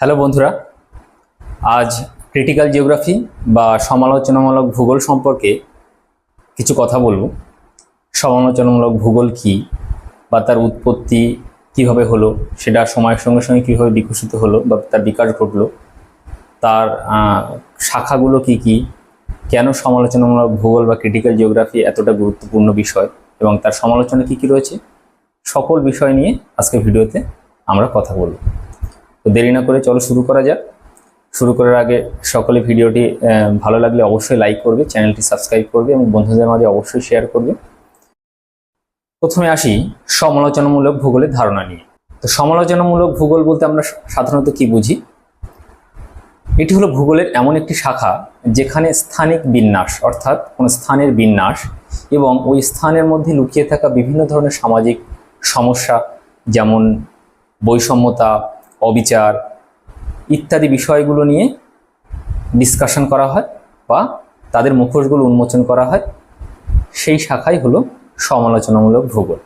Hello বন্ধুরা, আজ critical geography বা সমালোচনামূলক ভূগোল সম্পর্কে কিছু কথা বলব। সমালোচনামূলক ভূগোল কি বা তার উৎপত্তি কীভাবে হলো, সেটা সময়ের সঙ্গে সঙ্গে কীভাবে বিকশিত হলো বা তার বিকাশ ঘটলো, তার শাখাগুলো কি কি, কেন সমালোচনামূলক ভূগোল বা ক্রিটিক্যাল জিওগ্রাফি এতটা গুরুত্বপূর্ণ বিষয় এবং তার সমালোচনা কি কি রয়েছে, সকল বিষয় নিয়ে আজকে ভিডিওতে আমরা কথা বলব। তো দেরি না করে চলো শুরু করা যাক। শুরু করার আগে সকলে ভিডিওটি ভালো লাগলে অবশ্যই লাইক করবে, চ্যানেলটি সাবস্ক্রাইব করবে এবং বন্ধুদের মাঝে অবশ্যই শেয়ার করবে। প্রথমে আসি সমালোচনামূলক ভূগোলের ধারণা নিয়ে। তো সমালোচনামূলক ভূগোল বলতে আমরা সাধারণত কি বুঝি? এটি হলো ভূগোলের এমন একটি শাখা যেখানে স্থানিক বিন্যাস, অর্থাৎ কোনো স্থানের বিন্যাস এবং ওই স্থানের মধ্যে লুকিয়ে থাকা বিভিন্ন ধরনের সামাজিক সমস্যা যেমন বৈষম্যতা অবিচার ইত্যাদি বিষয়গুলো নিয়ে ডিসকাশন করা হয় বা তাদের মুখোশগুলো উন্মোচন করা হয়। সেই শাখাই হলো সমালোচনামূলক ভূগোল।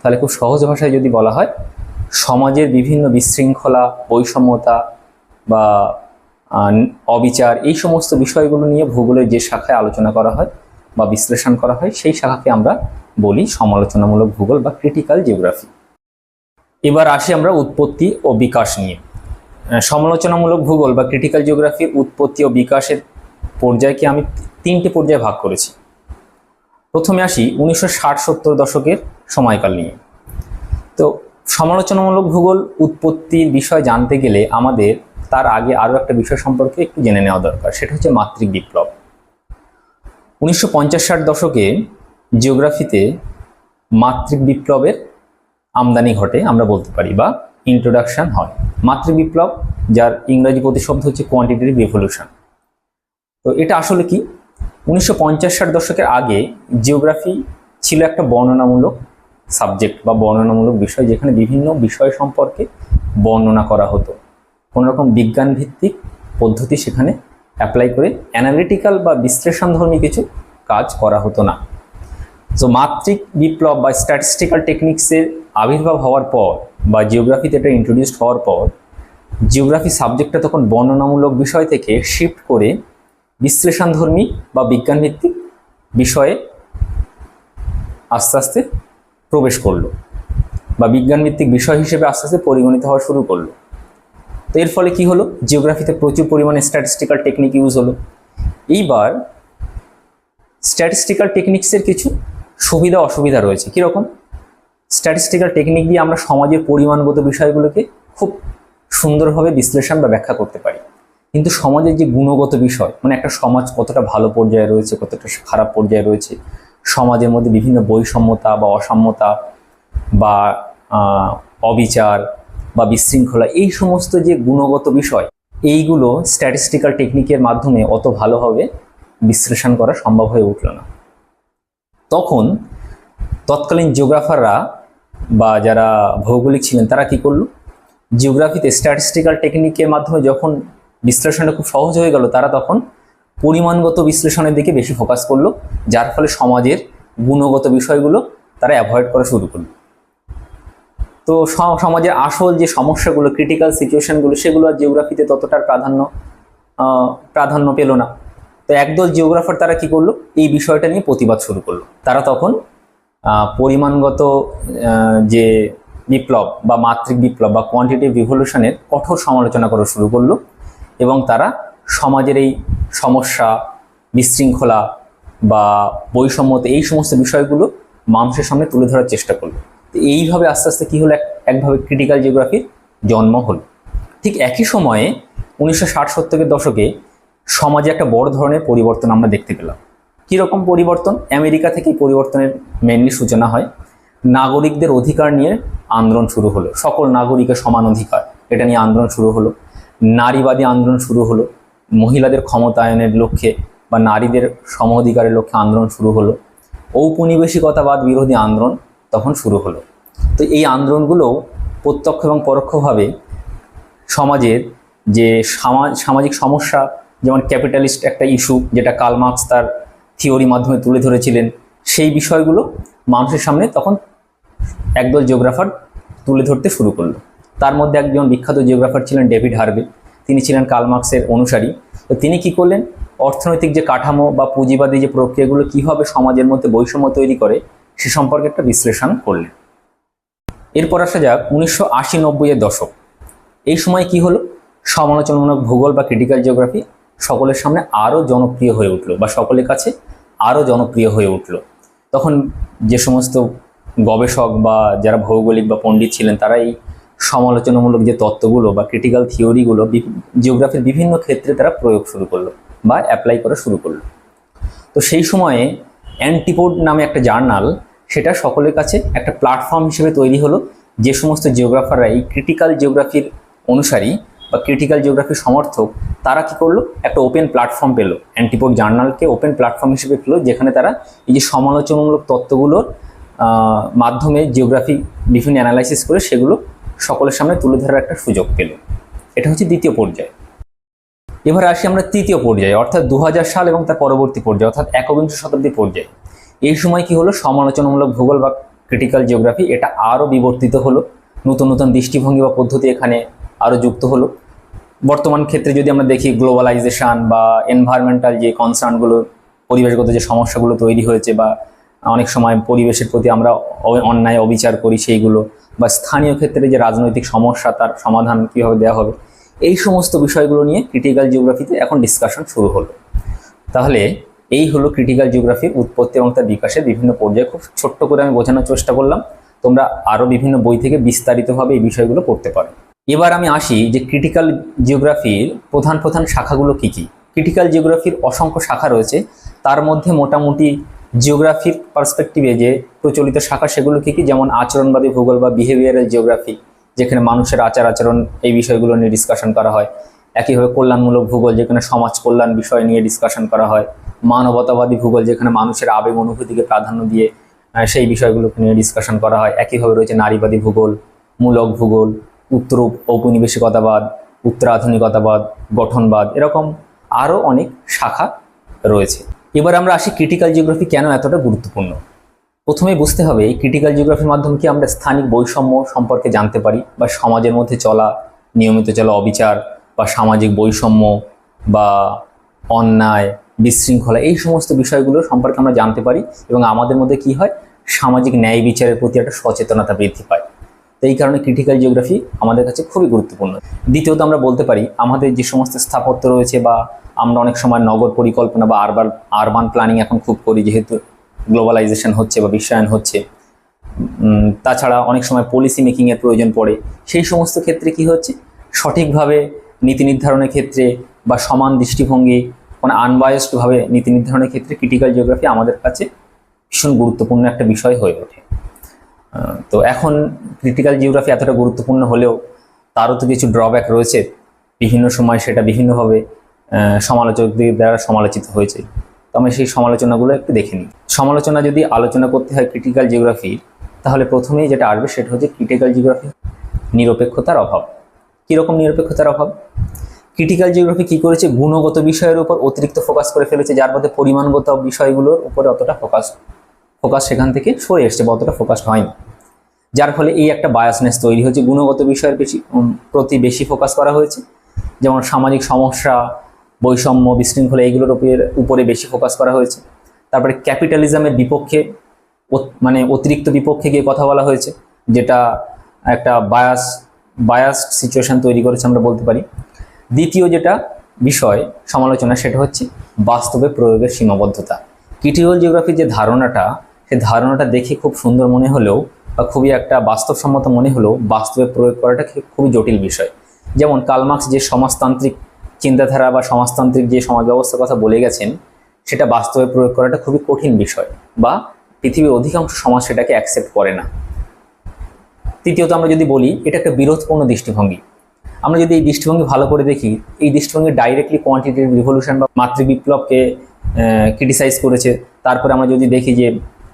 তাহলে খুব সহজ ভাষায় যদি বলা হয়, সমাজের বিভিন্ন বিশৃঙ্খলা, বৈষম্যতা বা অবিচার এই সমস্ত বিষয়গুলো নিয়ে ভূগোলের যে শাখায় আলোচনা করা হয় বা বিশ্লেষণ করা হয়, সেই শাখাকে আমরা বলি সমালোচনামূলক ভূগোল বা ক্রিটিক্যাল জিওগ্রাফি এবার আসি আমরা উৎপত্তি ও বিকাশ নিয়ে। সমালোচনামূলক ভূগোল বা ক্রিটিক্যাল জিওগ্রাফির উৎপত্তি ও বিকাশের পর্যায়কে আমি তিনটে পর্যায়ে ভাগ করেছি। প্রথমে আসি উনিশশো ষাট সত্তর দশকের সময়কাল নিয়ে। তো সমালোচনামূলক ভূগোল উৎপত্তির বিষয় জানতে গেলে আমাদের তার আগে আরও একটা বিষয় সম্পর্কে একটু জেনে নেওয়া দরকার, সেটা হচ্ছে মাতৃক বিপ্লব। উনিশশো পঞ্চাশ ষাট দশকে জিওগ্রাফিতে মাতৃক বিপ্লবের আমদানি ঘটে, আমরা বলতে পারি, বা ইন্ট্রোডাকশন হয়। মাতৃ বিপ্লব যার ইংরাজি প্রতিশব্দ হচ্ছে কোয়ান্টিটেটিভ রিভলিউশন তো এটা আসলে কি? উনিশশো পঞ্চাশ ষাট দশকের আগে জিওগ্রাফি ছিল একটা বর্ণনামূলক সাবজেক্ট বা বর্ণনামূলক বিষয়, যেখানে বিভিন্ন বিষয় সম্পর্কে বর্ণনা করা হতো। কোনো রকম বিজ্ঞান ভিত্তিক পদ্ধতি সেখানে অ্যাপ্লাই করে অ্যানালিটিক্যাল বা বিশ্লেষণধর্মী কিছু কাজ করা হতো না। তো মাত্রিক বিপ্লব বা স্ট্যাটিস্টিক্যাল টেকনিক্সের আবির্ভাব হওয়ার পর বা জিওগ্রাফিতে এটা ইন্ট্রোডিউসড হওয়ার পর জিওগ্রাফি সাবজেক্টটা তখন বর্ণনামূলক বিষয় থেকে শিফট করে বিশ্লেষণধর্মী বা বিজ্ঞানভিত্তিক বিষয়ে আস্তে আস্তে প্রবেশ করল বা বিজ্ঞানভিত্তিক বিষয় হিসেবে আস্তে আস্তে পরিগণিত হওয়া শুরু করল। তো এর ফলে কি হলো? জিওগ্রাফিতে প্রচুর পরিমাণে স্ট্যাটিস্টিক্যাল টেকনিক ইউজ হলো। এইবার স্ট্যাটিস্টিক্যাল টেকনিক্সের কিছু সুবিধা, অসুবিধা রয়েছে। কীরকম? স্ট্যাটিস্টিক্যাল টেকনিক দিয়ে আমরা সমাজের পরিমাণগত বিষয়গুলোকে খুব সুন্দরভাবে বিশ্লেষণ বা ব্যাখ্যা করতে পারি। কিন্তু সমাজের যে গুণগত বিষয় মানে একটা সমাজ কতটা ভালো পর্যায়ে রয়েছে, কতটা খারাপ পর্যায়ে রয়েছে, সমাজের মধ্যে বিভিন্ন বৈষম্যতা বা অসাম্যতা বা অবিচার বা বিশৃঙ্খলা, এই সমস্ত যে গুণগত বিষয়, এইগুলো স্ট্যাটিস্টিক্যাল টেকনিকের মাধ্যমে অত ভালোভাবে বিশ্লেষণ করা সম্ভব হয়ে উঠল না। তখন তৎকালীন জিওগ্রাফাররা বা যারা ভৌগোলিক ছিলেন, তারা কি করল? জিওগ্রাফিতে স্ট্যাটিস্টিক্যাল টেকনিকের মাধ্যমে যখন বিশ্লেষণটা খুব সহজ হয়ে গেল, তারা তখন পরিমাণগত বিশ্লেষণের দিকে বেশি ফোকাস করল, যার ফলে সমাজের গুণগত বিষয়গুলো তারা অ্যাভয়েড করা শুরু করল। তো সমাজের আসল যে সমস্যাগুলো ক্রিটিক্যাল সিচুয়েশনগুলো সেগুলো আর জিওগ্রাফিতে ততটার প্রাধান্য প্রাধান্য পেল না। তো একদল জিওগ্রাফার তারা কি করল? এই বিষয়টা নিয়ে প্রতিবাদ শুরু করল। তারা তখন পরিমাণগত যে বিপ্লব বা মাত্রিক বিপ্লব বা কোয়ান্টিটিভ রিভলিউশনের কঠোর সমালোচনা করা শুরু করল এবং তারা সমাজের এই সমস্যা, বিশৃঙ্খলা বা বৈষম্যতা এই সমস্ত বিষয়গুলো মানুষের সামনে তুলে ধরার চেষ্টা করল। তো এইভাবে আস্তে আস্তে কী হলো? এক- একভাবে ক্রিটিক্যাল জিওগ্রাফির জন্ম হলো। ঠিক একই সময়ে উনিশশো ষাট সত্তরের দশকে সমাজে একটা বড় ধরনের পরিবর্তন আমরা দেখতে পেলাম। কীরকম পরিবর্তন? আমেরিকা থেকে পরিবর্তনের মেনলি সূচনা হয়। নাগরিকদের অধিকার নিয়ে আন্দোলন শুরু হলো। সকল নাগরিকের সমান অধিকার, এটা নিয়ে আন্দোলন শুরু হলো। নারীবাদী আন্দোলন শুরু হলো। মহিলাদের ক্ষমতায়নের লক্ষ্যে বা নারীদের সম অধিকারের লক্ষ্যে আন্দোলন শুরু হলো। ঔপনিবেশিকতাবাদ বিরোধী আন্দোলন তখন শুরু হলো। তো এই আন্দোলনগুলো প্রত্যক্ষ এবং পরোক্ষভাবে সমাজের যে সামা- সামাজিক সমস্যা যেমন ক্যাপিটালিস্ট একটা ইস্যু যেটা কার্ল মার্কস তার থিওরি মাধ্যমে তুলে ধরেছিলেন, সেই বিষয়গুলো মানুষের সামনে তখন একদল জিওগ্রাফার তুলে ধরতে শুরু করল। তার মধ্যে একজন বিখ্যাত জিওগ্রাফার ছিলেন ডেভিড হার্ভে, তিনি ছিলেন কালমার্কসের অনুসারী। তো তিনি কি করলেন, অর্থনৈতিক যে কাঠামো বা পুঁজিবাদী যে প্রক্রিয়াগুলো কীভাবে সমাজের মধ্যে বৈষম্য তৈরি করে, সে সম্পর্কে একটা বিশ্লেষণ করলেন। এরপর আসা যাক উনিশশো আশি নব্বইয়ের দশক। এই সময় কি হলো? সমালোচনামূলক ভূগোল বা ক্রিটিক্যাল জিওগ্রাফি সকলের সামনে আরও জনপ্রিয় হয়ে উঠল বা সকলের কাছে আরও জনপ্রিয় হয়ে উঠল। তখন যে সমস্ত গবেষক বা যারা ভৌগোলিক বা পণ্ডিত ছিলেন, তারা এই সমালোচনামূলক যে তত্ত্বগুলো বা ক্রিটিক্যাল থিওরিগুলো জিওগ্রাফির বিভিন্ন ক্ষেত্রে তারা প্রয়োগ শুরু করল বা অ্যাপ্লাই করা শুরু করল। তো সেই সময়ে অ্যান্টিপোড নামে একটা জার্নাল, সেটা সকলের কাছে একটা প্ল্যাটফর্ম হিসেবে তৈরি হলো। যে সমস্ত জিওগ্রাফাররা এই ক্রিটিক্যাল জিওগ্রাফির অনুসারী বা ক্রিটিক্যাল জিওগ্রাফির সমর্থক, তারা কি করল? একটা ওপেন প্ল্যাটফর্ম পেল। অ্যান্টিপোড জার্নালকে ওপেন প্ল্যাটফর্ম হিসেবে পেল, যেখানে তারা এই যে সমালোচনামূলক তত্ত্বগুলোর মাধ্যমে জিওগ্রাফি বিভিন্ন অ্যানালাইসিস করে সেগুলো সকলের সামনে তুলে ধরার একটা সুযোগ পেল। এটা হচ্ছে দ্বিতীয় পর্যায়। এবার আসি আমরা তৃতীয় পর্যায়ে, অর্থাৎ দু হাজার সাল এবং তার পরবর্তী পর্যায়ে, অর্থাৎ একবিংশ শতাব্দী পর্যায়ে। এই সময় কি হলো? সমালোচনামূলক ভূগোল বা ক্রিটিক্যাল জিওগ্রাফি এটা আরও বিবর্তিত হলো। নতুন নতুন দৃষ্টিভঙ্গি বা পদ্ধতি এখানে আরও যুক্ত হলো। বর্তমান ক্ষেত্রে যদি আমরা দেখি গ্লোবালাইজেশন বা এনভায়রনমেন্টাল যে কনসার্নগুলো পরিবেশগত যে সমস্যাগুলো তৈরি হয়েছে বা অনেক সময় পরিবেশের প্রতি আমরা অন্যায় অবিচার করি সেইগুলো বা স্থানীয় ক্ষেত্রে যে রাজনৈতিক সমস্যা তার সমাধান কীভাবে দেওয়া হবে, এই সমস্ত বিষয়গুলো নিয়ে ক্রিটিক্যাল জিওগ্রাফিতে এখন ডিসকাশন শুরু হলো। তাহলে এই হলো ক্রিটিক্যাল জিওগ্রাফির উৎপত্তি এবং তার বিকাশের বিভিন্ন পর্যায়ে। খুব ছোট্ট করে আমি বোঝানোর চেষ্টা করলাম। তোমরা আরও বিভিন্ন বই থেকে বিস্তারিতভাবে এই বিষয়গুলো পড়তে পারো। এবার আমি আসি যে ক্রিটিক্যাল জিওগ্রাফির প্রধান প্রধান শাখাগুলো কী কী? ক্রিটিক্যাল জিওগ্রাফির অসংখ্য শাখা রয়েছে। তার মধ্যে মোটামুটি জিওগ্রাফির পার্সপেক্টিভে যে প্রচলিত শাখা, সেগুলো কী কী? যেমন আচরণবাদী, ভূগোল বা বিহেভিয়ারাল জিওগ্রাফি যেখানে মানুষের আচার আচরণ এই বিষয়গুলো নিয়ে ডিসকাশন করা হয়। একইভাবে কল্যাণমূলক ভূগোল, যেখানে সমাজ কল্যাণ বিষয় নিয়ে ডিসকাশন করা হয়। মানবতাবাদী ভূগোল, যেখানে মানুষের আবেগ অনুভূতিকে প্রাধান্য দিয়ে সেই বিষয়গুলোকে নিয়ে ডিসকাশন করা হয়। একইভাবে রয়েছে নারীবাদী ভূগোল, মূলক ভূগোল উত্তর ঔপনিবেশিকতাবাদ, উত্তরাধুনিকতাবাদ, গঠনবাদ, এরকম আরও অনেক শাখা রয়েছে। এবার আমরা আসি ক্রিটিক্যাল জিওগ্রাফি কেন এতটা গুরুত্বপূর্ণ? প্রথমেই বুঝতে হবে এই ক্রিটিক্যাল জিওগ্রাফির মাধ্যমে কি আমরা স্থানিক বৈষম্য সম্পর্কে জানতে পারি বা সমাজের মধ্যে চলা, নিয়মিত চলা অবিচার বা সামাজিক বৈষম্য বা অন্যায়, বিশৃঙ্খলা এই সমস্ত বিষয়গুলো সম্পর্কে আমরা জানতে পারি এবং আমাদের মধ্যে কি হয়? সামাজিক ন্যায় বিচারের প্রতি একটা সচেতনতা বৃদ্ধি পায়। এই কারণে ক্রিটিক্যাল জিওগ্রাফি আমাদের কাছে খুবই গুরুত্বপূর্ণ। দ্বিতীয়ত আমরা বলতে পারি, আমাদের যে সমস্ত স্থাপত্য রয়েছে বা আমরা অনেক সময় নগর পরিকল্পনা বা আরবান আরবান প্ল্যানিং এখন খুব করি, যেহেতু গ্লোবালাইজেশন হচ্ছে বা বিশ্বায়ন হচ্ছে। তাছাড়া অনেক সময় পলিসি মেকিংয়ের প্রয়োজন পড়ে। সেই সমস্ত ক্ষেত্রে কি হচ্ছে? সঠিকভাবে নীতি নির্ধারণের ক্ষেত্রে বা সমান দৃষ্টিভঙ্গি মানে আনবায়াসডভাবে নীতি নির্ধারণের ক্ষেত্রে ক্রিটিক্যাল জিওগ্রাফি আমাদের কাছে ভীষণ গুরুত্বপূর্ণ একটা বিষয় হয়ে ওঠে। তো এখন ক্রিটিক্যাল জিওগ্রাফি এতটা গুরুত্বপূর্ণ হলেও তারও তো কিছু ড্রব্যাক রয়েছে। বিভিন্ন সময় সেটা বিভিন্নভাবে সমালোচকদের দ্বারা সমালোচিত হয়েছে। তো আমি সেই সমালোচনাগুলো একটু দেখে নিই। সমালোচনা যদি আলোচনা করতে হয় ক্রিটিক্যাল জিওগ্রাফি তাহলে প্রথমেই যেটা আসবে সেটা হচ্ছে ক্রিটিক্যাল জিওগ্রাফি নিরপেক্ষতার অভাব। কীরকম নিরপেক্ষতার অভাব? ক্রিটিক্যাল জিওগ্রাফি কী করেছে? গুণগত বিষয়ের উপর অতিরিক্ত ফোকাস করে ফেলেছে, যার মধ্যে পরিমাণগত বিষয়গুলোর উপরে অতটা ফোকাস ফোকাস সেখান থেকে সরে এসছে বা অতটা ফোকাসড হয়নি। যার ফলে এই একটা বায়াসনেস তৈরি হয়েছে, গুণগত বিষয়ের বেশি প্রতি বেশি ফোকাস করা হয়েছে। যেমন সামাজিক সমস্যা, বৈষম্য, বিশৃঙ্খলা এইগুলোর উপরে উপরে বেশি ফোকাস করা হয়েছে। তারপরে ক্যাপিটালিজমের বিপক্ষে মানে অতিরিক্ত বিপক্ষে গিয়ে কথা বলা হয়েছে, যেটা একটা বায়াস বায়াসড সিচুয়েশন তৈরি করেছে আমরা বলতে পারি। দ্বিতীয় যেটা বিষয়, সমালোচনা, সেটা হচ্ছে বাস্তবে প্রয়োগের সীমাবদ্ধতা। ক্রিটিক্যাল জিওগ্রাফির যে ধারণাটা সেই ধারণাটা দেখে খুব সুন্দর মনে হলেও বা খুবই একটা বাস্তবসম্মত মনে হলেও বাস্তবে প্রয়োগ করাটা খুবই জটিল বিষয়। যেমন কালমার্কস যে সমাজতান্ত্রিক চিন্তাধারা বা সমাজতান্ত্রিক যে সমাজ ব্যবস্থার কথা বলে গেছেন, সেটা বাস্তবে প্রয়োগ করাটা খুবই কঠিন বিষয় বা পৃথিবীর অধিকাংশ সমাজ সেটাকে অ্যাকসেপ্ট করে না। তৃতীয়ত আমরা যদি বলি, এটা একটা বিরোধপূর্ণ দৃষ্টিভঙ্গি। আমরা যদি এই দৃষ্টিভঙ্গি ভালো করে দেখি, এই দৃষ্টিভঙ্গি ডাইরেক্টলি কোয়ান্টিটিভ রিভলিউশন বা মাতৃবিপ্লবকে ক্রিটিসাইজ করেছে। তারপরে আমরা যদি দেখি যে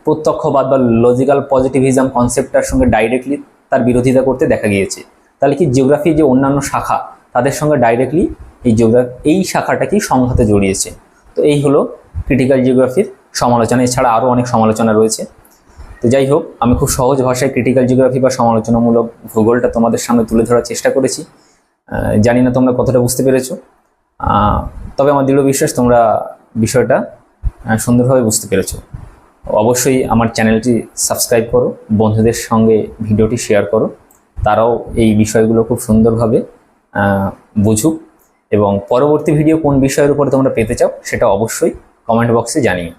প্রত্যক্ষবাদ বা লজিক্যাল পজিটিভিজম কনসেপ্টটার সঙ্গে ডাইরেক্টলি তার বিরোধিতা করতে দেখা গিয়েছে। তাহলে কি জিওগ্রাফি যে অন্যান্য শাখা, তাদের সঙ্গে ডাইরেক্টলি এই জিওগ্রাফি এই শাখাটাকেই সংঘাতে জড়িয়েছে। তো এই হলো ক্রিটিক্যাল জিওগ্রাফির সমালোচনা। এছাড়া আরও অনেক সমালোচনা রয়েছে। তো যাই হোক, আমি খুব সহজ ভাষায় ক্রিটিক্যাল জিওগ্রাফি বা সমালোচনামূলক ভূগোলটা তোমাদের সামনে তুলে ধরার চেষ্টা করেছি। জানি না তোমরা কতটা বুঝতে পেরেছ। তবে আমার দৃঢ় বিশ্বাস তোমরা বিষয়টা সুন্দরভাবে বুঝতে পেরেছ। অবশ্যই আমার চ্যানেলটি সাবস্ক্রাইব করো, বন্ধুদের সঙ্গে ভিডিওটি শেয়ার করো, তারাও এই বিষয়গুলো খুব সুন্দরভাবে বুঝুক এবং পরবর্তী ভিডিও কোন বিষয়ের উপরে তোমরা পেতে চাও সেটা অবশ্যই কমেন্ট বক্সে জানিও।